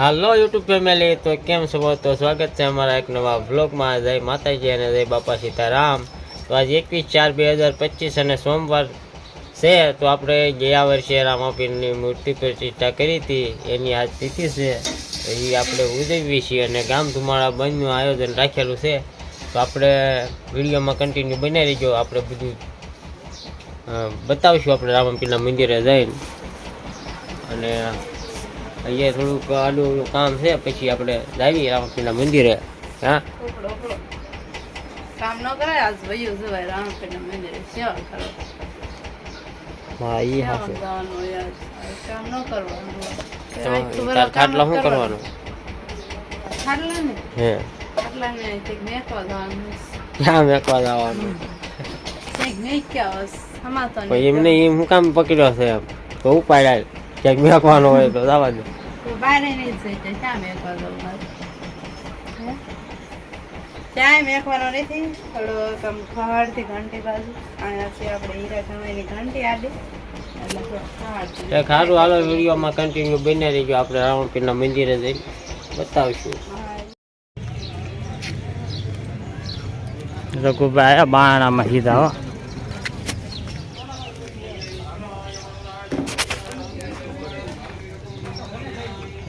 હાલો YouTube family, તો કેમ છો તો સ્વાગત છે અમારા એક નવા વ્લોગમાં. જય માતાજી અને જય બાપા સીતારામ. તો આજે એકવીસ ચાર બે હજાર પચીસ અને સોમવાર છે, તો આપણે ગયા વર્ષે રામાપીરની મૂર્તિ પ્રતિષ્ઠા કરી હતી. એની આજ તિથિ છે એ આપણે ઉજવીએ છીએ અને ગામ ધુમાળા બંધનું આયોજન રાખેલું છે. તો આપણે વિડીયોમાં કન્ટિન્યુ બનાવી રહીજો. આપણે બધું બતાવીશું આપણે રામાપીરના મંદિરે જઈને. અને અહીંયા થોડુંક આડું કામ છે પછી આપણે જાવી રામપીના મંદિરે. હા? ઉપડો ઉપડો. કામ ન કરાય આજ વયું જવાય રામપીરના મંદિરે. સેવા કરો હા કામ ન કરવાનું કામ ખાટલા શું કરવાનું. ખાટલા ને હે. ખાટલા ને મેકવા જવાનું. ક્યાં મેકવા જવાનું? મેક્યા સમાતો નહીં. એમને એમ. હું કામ પકડ્યો છે? તો ઉપાડાય. ક્યાંક મેકવાનો હોય તો જવા દે. જઈ? ક્યાંય મેકવાનો નથી થોડોક આમ ખહાડથી ઘંટી બાજુ. અહીંયાથી આપણે હીરા કમાઈની ઘંટી આડી એટલે થોડોક ખહાડથી એક સારું હાલો વિડીયોમાં કન્ટિન્યુ બને રહીજો. આપણે રામપીરના મંદિરે જઈને બતાવશું. રઘુભાઈ બાણામાં સીધા હો.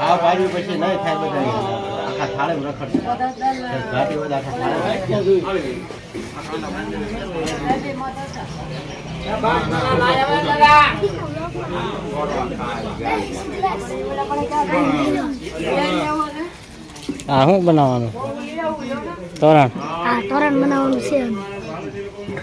આ બાજુ પછી નહીં થાય આખા થાળે રખડશે. ઘાટી બધા આખા હા શું બનાવવાનું? તોરણ. તોરણ બનાવવાનું છે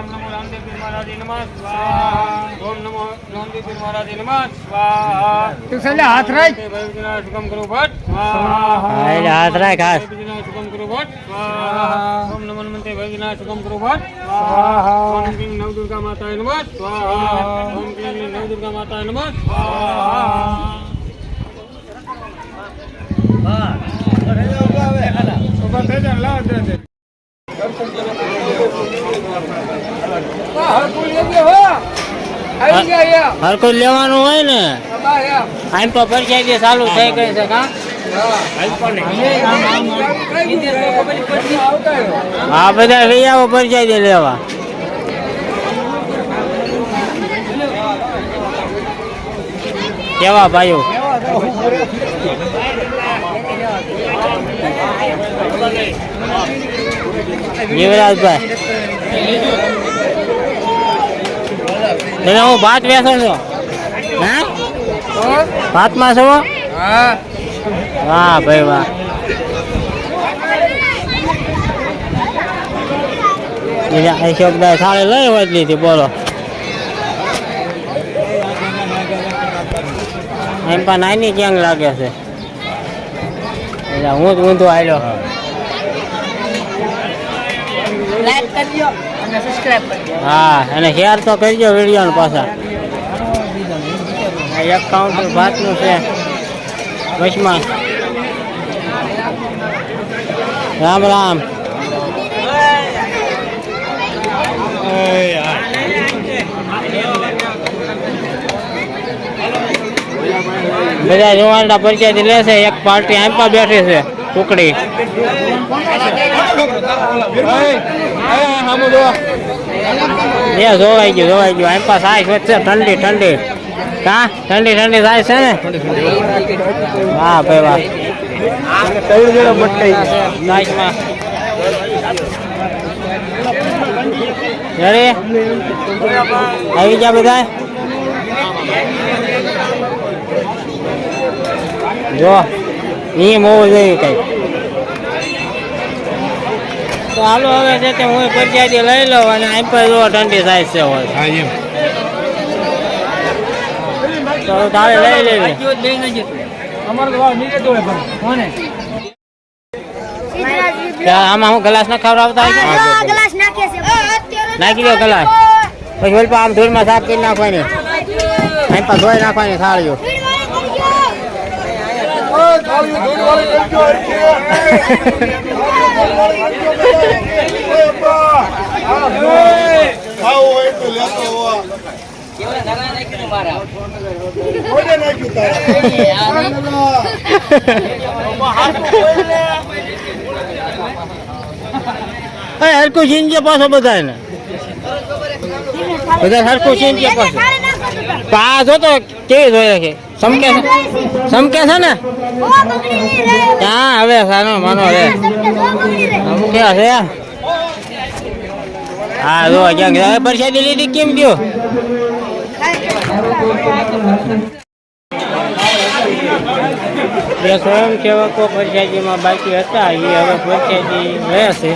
રામ નમો રામદેવ પીર મહારાજે નમઃ. સ્વાહા. ઓમ નમો રામદેવ પીર મહારાજ નમઃ. સ્વાહા. તું સલે હાથ રાખ. ભૈરવજીના સુગમ ગુરુ ભટ સ્વાહા. હા હાથ રાખ હાથ. ભૈરવજીના સુગમ કરો ભટ સ્વાહા. ઓમ નમો નમતે ભૈરવજીના સુગમ કરો ભટ સ્વાહા. ઓમ ક્લીં નવદુર્ગા માતાય નમઃ. સ્વાહા. ઓમ ક્લીં નવદુર્ગા માતાય નમઃ. સ્વાહા. ઊભા થઈ જા લાવ દે. દે કોઈ લેવાનું હોય ને? આમ તો પરીક્ષા ચાલુ થઈ ગઈ છે, કા? હા, બધા લઈ આવો પરીક્ષા દે લેવા. કેવા ભાઈઓ? યુવરાજભાઈ. તમે હું ભાત બેસો છો. હા? ભાતમાં છો વાહ ભાઈ વાહ. અશોકભાઈ થાળે લઈ હોય લીધી બોલો. એમ પણ નાની ક્યાંક લાગે છે? એટલે હું જ ઊંધો આવ્યો લાઈક અને સબસ્ક્રાઇબ કરજો હા, અને શેર તો કરજો વીડિયો પાછા. એક કાઉન્ટર ભાતનું છે. વચમાં. રામ રામ. બધા જોવાના પરિચયથી લેશે એક પાર્ટી આંપા બેઠી છે. ટુકડી એ જોવાઈ ગયું જોવાઈ ગયું આંપા સાઈસ વચ્ચે ઠંડી ઠંડી કા ઠંડી ઠંડી સાઈસ છે ને હા ભાઈ વાહ સાઈસમાં રેડી આવી ગયા બધા જો નિયમ હોવો જોઈએ કઈ. તો હાલો હવે છે તે હું પરચાદી લઈ લઉં અને આમ પર જો ઠંડી થાય છે હોય હા એમ. તો તારે લઈ લેવી આમાં હું ગ્લાસ ના ખવડાવતા હોય છે? ગ્લાસ નાખે છે. નાખી દો ગ્લાસ. પછી આમ ધૂળમાં સાફ કરી નાખવાની. અહીં પર ધોઈ નાખવાની થાળીઓ. એ હરકું છીનજે પાછો બધાને બધા હરકું છીનજે પાછો તો આ જો તો કેવી જોઈ છે? સમકે છે? સમકે છે ને? હા હવે સાનો માનો હવે. અમુક છે? હા, જો ક્યાંક પરસાદી લીધી કેમ ગયો? જે સ્વયંસેવકો પરસાદીમાં બાકી હતા. એ હવે પરસાદી રહેશે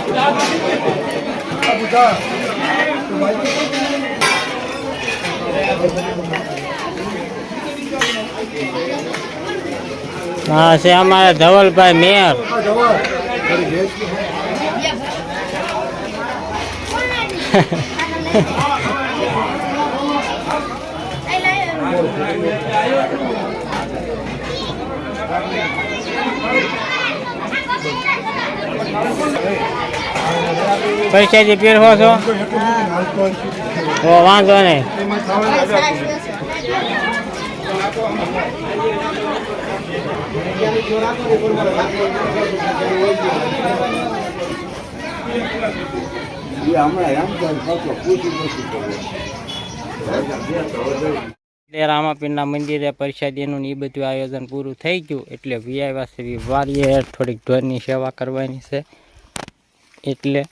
હા છે અમારા ધવલભાઈ મેયર. પરસાદી પહેરવો છો? તો વાંધો નહીં. એટલે રામાપીરના મંદિરે પ્રસાદીનું ને એ બધું આયોજન પૂરું થઈ ગયું. એટલે વીઆઈવા શ્રી વારીએ થોડીક ઢોરની સેવા કરવાની છે. એટલે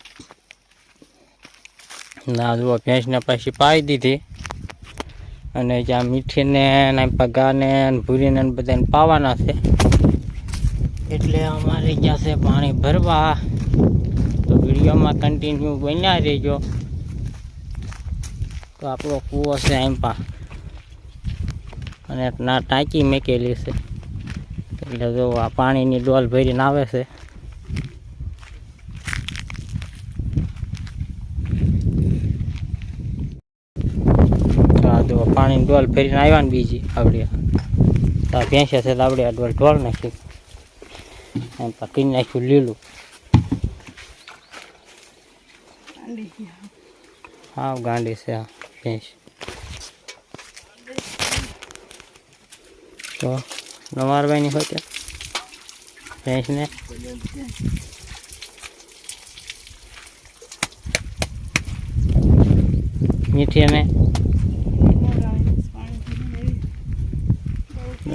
ના ભેંસને પછી પાઈ દીધી. અને જ્યાં મીઠીને પગાને ભૂરીને બધાને પાવાના છે. એટલે અમારે ગયા છે પાણી ભરવા. તો વિડીયોમાં કન્ટિન્યુ બન્યા રહેજો. તો આપણો કૂવો છે એમ પા. અને ના ટાંકી મેકેલી છે. એટલે જો આ પાણીની ડોલ ભરીને આવે છે. જો પાણીની ડોલ ફેરીને આવ્યા ને બીજી આવડી તો આ ભેંસે છે તો આવડ્યા ડોલ ઢોળ નાખી એમ પાકી નાખ્યું લીલું. હા, ગાંડી છે આ ભેંસ. તો નવારવાની હોય કે? ભેંસને? મીઠીને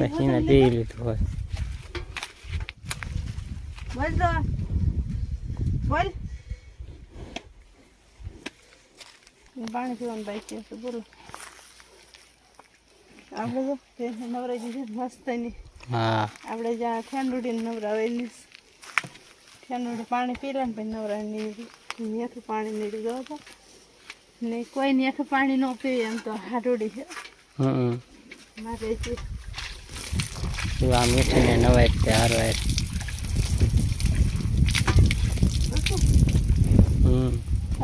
એને પી લીધું હોય. બોલ. પાણી પીવાનું બાકી હશે બોલો. આપણે તો નવરાઈ દીધી મસ્તની હા. આપણે જ્યાં ઠંડુડીને નવરાવેલી ઠંડુડી પાણી પી લે ને પછી નવરાવી નેઠું પાણી નીકળી ગયો હતો. ને કોઈ નેઠું પાણી ન પીવે એમ તો હાડુડી છે. હમ મારે આ મીઠીને નવાય તે હારવાય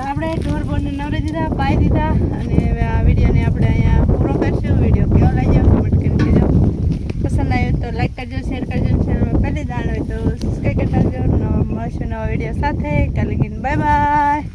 આપણે ઢોર બોરને નવરે દીધા, પાઈ દીધા, અને હવે આ વિડીયોને આપણે અહીંયા પૂરો કરશું. વીડિયો કેવો લાગ્યો કમેન્ટ કરી દેજો. પસંદ આવ્યો તો લાઈક કરજો શેર કરજો ચેનલમાં પહેલી દાણ હોય તો સબસ્ક્રાઈબ કરતા નવા મળશું નવા વીડિયો સાથે. કાલે બાય બાય